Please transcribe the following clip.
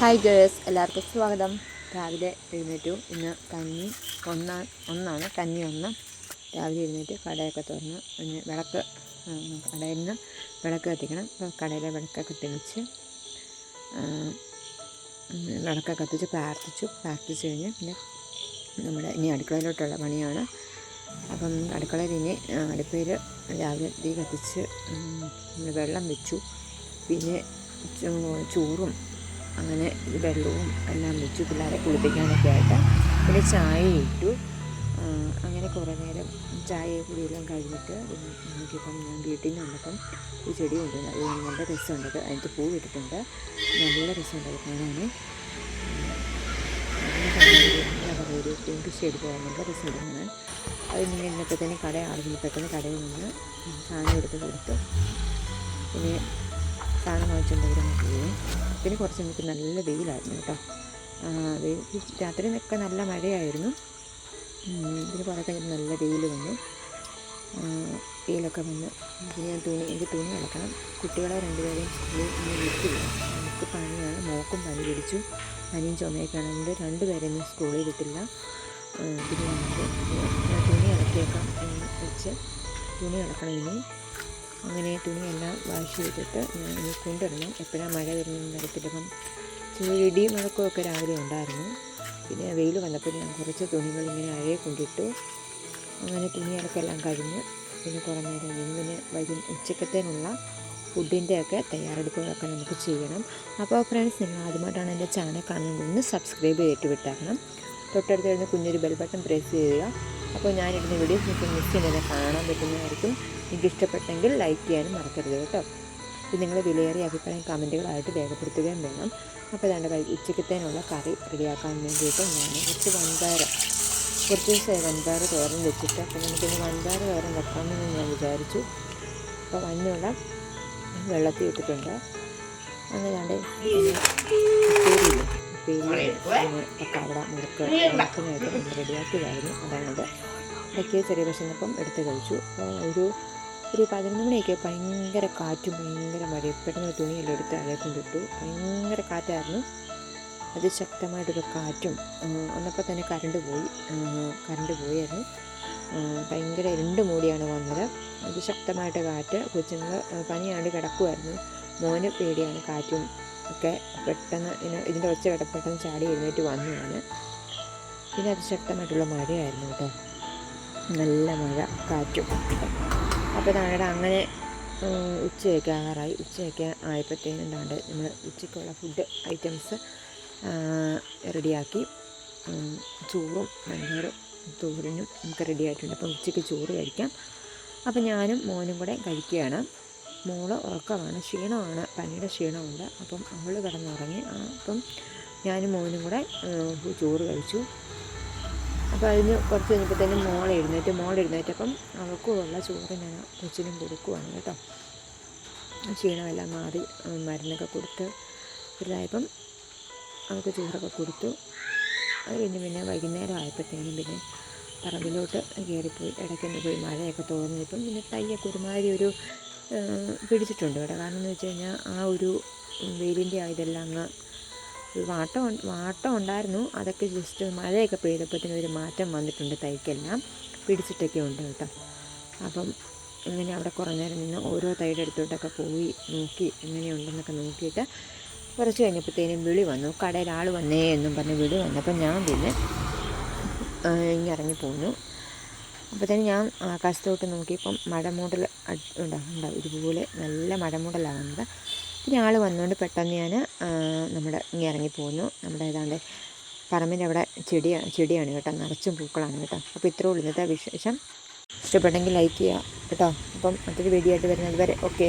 Hi girls എല്ലാവർക്കും സ്വാഗതം. രാവിലെ എഴുന്നേറ്റു. ഇന്ന് കഞ്ഞി ഒന്നാ ഒന്നാണ്. കഞ്ഞി ഒന്ന്. രാവിലെ എഴുന്നേറ്റ് കടയൊക്കെ തുറന്ന് പിന്നെ വിളക്ക് കടയിൽ നിന്ന് വിളക്ക് കത്തിക്കണം. കടയിലെ വിളക്കൊക്കെ തെളിച്ച് വിളക്കൊക്കെ കത്തിച്ച് പ്രാർത്ഥിച്ചു. പ്രാർത്ഥിച്ച് കഴിഞ്ഞ് പിന്നെ നമ്മുടെ ഇനി അടുക്കളയിലോട്ടുള്ള പണിയാണ്. അപ്പം അടുക്കളയിൽ ഇനി അടുപ്പേർ രാവിലെ തീ കത്തിച്ച് വെള്ളം വെച്ചു. പിന്നെ ചോറും അങ്ങനെ വെള്ളവും എല്ലാം വെച്ചു പിള്ളേരെ കുളിപ്പിക്കാനൊക്കെ ആയിട്ട് പിന്നെ ചായ ഇട്ടു. അങ്ങനെ കുറേ നേരം ചായ കുടിയെല്ലാം കഴിഞ്ഞിട്ട് നോക്കിയപ്പം ഞാൻ വീട്ടിൽ നിന്ന് വന്നപ്പം ഒരു ചെടി അത് നല്ല രസമുണ്ട്. അതിന്റെ പൂ ഇട്ടിട്ടുണ്ട്. നല്ല രസമുണ്ട് അത് കാണാൻ ഒരു പിങ്ക് ഷെയ്ഡ് പോകാൻ നല്ല രസമുണ്ട് കാണാൻ. അത് ഇങ്ങനെ ഇന്നത്തെ തന്നെ കട ആളുകൾ പെട്ടെന്ന് കടയിൽ നിന്ന് സാധനം എടുത്ത് കൊടുത്ത് പിന്നെ സാധനം വാങ്ങിച്ചുകൊണ്ട് ഇവിടെ പോയി. പിന്നെ കുറച്ച് നമുക്ക് നല്ല വെയിലായിരുന്നു കേട്ടോ. വെയിൽ രാത്രി നിൽക്കാൻ നല്ല മഴയായിരുന്നു. പിന്നെ കുറേ നല്ല വെയിൽ വന്നു. വെയിലൊക്കെ വന്ന് പിന്നെ ഞാൻ തുണി എനിക്ക് തുണി അലക്കണം. കുട്ടികളെ രണ്ടുപേരെയും സ്കൂളിൽ ഇന്ന് വിട്ടില്ല എനിക്ക് പനിയാണ് മോക്കും പനി പിടിച്ചു. പനിയും ചുമയൊക്കെയാണ്. അതുകൊണ്ട് രണ്ടുപേരെ ഇന്ന് സ്കൂളിൽ വിട്ടില്ല. പിന്നെ നമുക്ക് തുണി ഇളക്കിയേക്കാം എന്ന് വെച്ച് തുണി ഇളക്കണം ഇനി. അങ്ങനെ തുണിയെല്ലാം വാഷ് ചെയ്തിട്ട് ഞാൻ ഇനി കൊണ്ടുവരണം. എപ്പോഴാണ് മഴ വരുന്നതെന്ന് അറിയത്തില്ല. ചെറിയ ഇടിയും മുഴക്കമൊക്കെ രാവിലെ ഉണ്ടായിരുന്നു. പിന്നെ വെയിൽ വന്നപ്പോൾ ഞാൻ കുറച്ച് തുണികൾ ഇങ്ങനെ അഴയെ കൊണ്ടിട്ടു. അങ്ങനെ തുണികളൊക്കെല്ലാം കഴിഞ്ഞ് പിന്നെ കുറേ നേരം ഇങ്ങനെ വൈകി ഉച്ചക്കത്തേനുള്ള ഫുഡിന്റെയൊക്കെ തയ്യാറെടുപ്പുകളൊക്കെ നമുക്ക് ചെയ്യണം. അപ്പോൾ ഫ്രണ്ട്സ് നിങ്ങൾ ആദ്യമായിട്ടാണ് എന്റെ ചാനൽ കാണുന്നത് ഒന്ന് സബ്സ്ക്രൈബ് ചെയ്തിട്ട് വിട്ടാക്കണം. തൊട്ടടുത്ത് വരുന്ന കുഞ്ഞൊരു ബെൽ ബട്ടൺ പ്രസ് ചെയ്യുക. അപ്പോൾ ഞാനിടുന്ന വീഡിയോസ് നിങ്ങൾക്ക് മിസ് ചെയ്യുന്നത് കാണാൻ പറ്റുന്നതായിരിക്കും. നിങ്ങൾക്ക് ഇഷ്ടപ്പെട്ടെങ്കിൽ ലൈക്ക് ചെയ്യാനും മറക്കരുത് കേട്ടോ. ഇത് നിങ്ങൾ വിലയേറിയ അഭിപ്രായം കമന്റുകളായിട്ട് രേഖപ്പെടുത്തുകയും വേണം. അപ്പോൾ ഇതാണ്ട് കൈ ഉച്ചക്കത്തേനുള്ള കറി റെഡിയാക്കാൻ വേണ്ടിയിട്ട് ഞാൻ കുറച്ച് വൻപയർ കുറച്ച് ദിവസമായി വൻപയർ തോരൻ വെച്ചിട്ട് അപ്പോൾ നമുക്കിന്ന് വൻപയർ തോരൻ വെക്കാമെന്ന് ഞാൻ വിചാരിച്ചു. അപ്പോൾ വന്നുള്ള വെള്ളത്തിൽ ഇട്ടിട്ടുണ്ട്. ഉപ്പേരിയില്ലേ ഉപ്പേരി ഒക്കെ അവിടെ മുറുക്ക് മുറുക്കിനായിട്ട് നമ്മൾ റെഡിയാക്കിയതായിരുന്നു. അതാണത്. ഇടയ്ക്ക് ചെറിയ ഭക്ഷണപ്പം എടുത്ത് കഴിച്ചു. ഒരു ഒരു പതിനൊന്ന് മണിയൊക്കെ ഭയങ്കര കാറ്റും ഭയങ്കര മഴയും. പെട്ടെന്ന് തുണിയെല്ലാം എടുത്ത് അഴയെ കൊണ്ടിട്ടു ഭയങ്കര കാറ്റായിരുന്നു. അതിശക്തമായിട്ടൊരു കാറ്റും ഒന്നപ്പോൾ തന്നെ കറണ്ട് പോയി. കറണ്ട് പോയായിരുന്നു. ഭയങ്കര ഇരുണ്ട് മൂടിയാണ് വന്നത്. അതിശക്തമായിട്ട് കാറ്റ്. കൊച്ചുങ്ങൾ പനിയാണ്ട് കിടക്കുമായിരുന്നു മോന് പേടിയാണ് കാറ്റും ഒക്കെ പെട്ടെന്ന് ഇതിന്റെ ഒച്ച കേട്ട പെട്ടെന്ന് ചാടി എഴുന്നേറ്റ് വന്നു ഞാൻ പിന്നെ അതിശക്തമായിട്ടുള്ള മഴയായിരുന്നു കേട്ടോ. നല്ല മഴ കാറ്റും അപ്പോൾ താഴെ അങ്ങനെ ഉച്ചയൊക്കെ ആകാറായി ഉച്ചയൊക്കെ ആയപ്പോഴത്തേനും താണ്ട് നമ്മൾ ഉച്ചയ്ക്കുള്ള ഫുഡ് ഐറ്റംസ് റെഡിയാക്കി. ചോറും മഞ്ഞളും തോരനും നമുക്ക് റെഡി ആയിട്ടുണ്ട് അപ്പം ഉച്ചയ്ക്ക് ചോറ് കഴിക്കാം. അപ്പം ഞാനും മോനും കൂടെ കഴിക്കുകയാണ്. മോൾ ഉറക്കമാണ് ക്ഷീണമാണ് പനിയുടെ ക്ഷീണമുണ്ട്. അപ്പം അവൾ കിടന്നുറങ്ങി. അപ്പം ഞാനും മോനും കൂടെ ചോറ് കഴിച്ചു. അപ്പോൾ അതിന് കുറച്ച് കഴിഞ്ഞപ്പോഴത്തേനും മോൾ എഴുന്നേറ്റ് മോൾ എഴുന്നേറ്റപ്പം അവൾക്കും ഉള്ള ചോറ് ഞാൻ കൊച്ചിനും കൊടുക്കുവാണ് കേട്ടോ. ക്ഷീണമെല്ലാം മാറി മരുന്നൊക്കെ കൊടുത്ത് ഇതായപ്പം അവൾക്ക് ചോറൊക്കെ കൊടുത്തു. അത് കഴിഞ്ഞ് പിന്നെ വൈകുന്നേരം ആയപ്പോഴത്തേനും പിന്നെ പറമ്പിലോട്ട് കയറിപ്പോയി ഇടയ്ക്കൊന്ന് പോയി മഴയൊക്കെ തോന്നിയപ്പം പിന്നെ തയ്യൊക്കെ ഒരുമാതിരി ഒരു പിടിച്ചിട്ടുണ്ട് കേട്ടോ. കാരണം എന്ന് വെച്ച് കഴിഞ്ഞാൽ ആ ഒരു വെയിലിന്റെ ആ ഇതെല്ലാം അങ്ങ് ഒരു വാട്ടം വാട്ടം ഉണ്ടായിരുന്നു. അതൊക്കെ ജസ്റ്റ് മഴയൊക്കെ പെയ്തപ്പോഴത്തേനും ഒരു മാറ്റം വന്നിട്ടുണ്ട് തൈക്കെല്ലാം. പിടിച്ചിട്ടൊക്കെ ഉണ്ട് കേട്ടോ. അപ്പം ഇങ്ങനെ അവിടെ കുറേ നേരം നിന്ന് ഓരോ തൈയുടെ അടുത്തോട്ടൊക്കെ പോയി നോക്കി എങ്ങനെയുണ്ടെന്നൊക്കെ നോക്കിയിട്ട് കുറച്ച് കഴിഞ്ഞപ്പോഴത്തേനും വിളി വന്നു. കടയിൽ ആൾ വന്നേ എന്നും പറഞ്ഞ് വിളി വന്നപ്പോൾ ഞാൻ പിന്നെ ഇറങ്ങി പോന്നു. അപ്പോഴത്തേനും ഞാൻ ആകാശത്തോട്ട് നോക്കിയപ്പം മഴമൂടൽ ഉണ്ടാവും ഉണ്ടാവും ഇതുപോലെ നല്ല മഴമൂടലാണ് വന്നത് പിന്നെ ആൾ വന്നുകൊണ്ട് പെട്ടെന്ന് ഞാൻ നമ്മുടെ ഇങ്ങനെ ഇറങ്ങി പോന്നു. നമ്മുടെ ഏതാണ്ട് പറമ്പിന്റെ അവിടെ ചെടി ചെടിയാണ് കേട്ടോ. നിറച്ചും പൂക്കളാണ് കേട്ടോ. അപ്പോൾ ഇത്രേ ഉള്ളൂ ഇന്നത്തെ വിശേഷം. ഇഷ്ടപ്പെട്ടെങ്കിൽ ലൈക്ക് ചെയ്യുക കേട്ടോ. അപ്പം മറ്റൊരു വീഡിയോ ആയിട്ട് വരുന്നത് വരെ. ഓക്കേ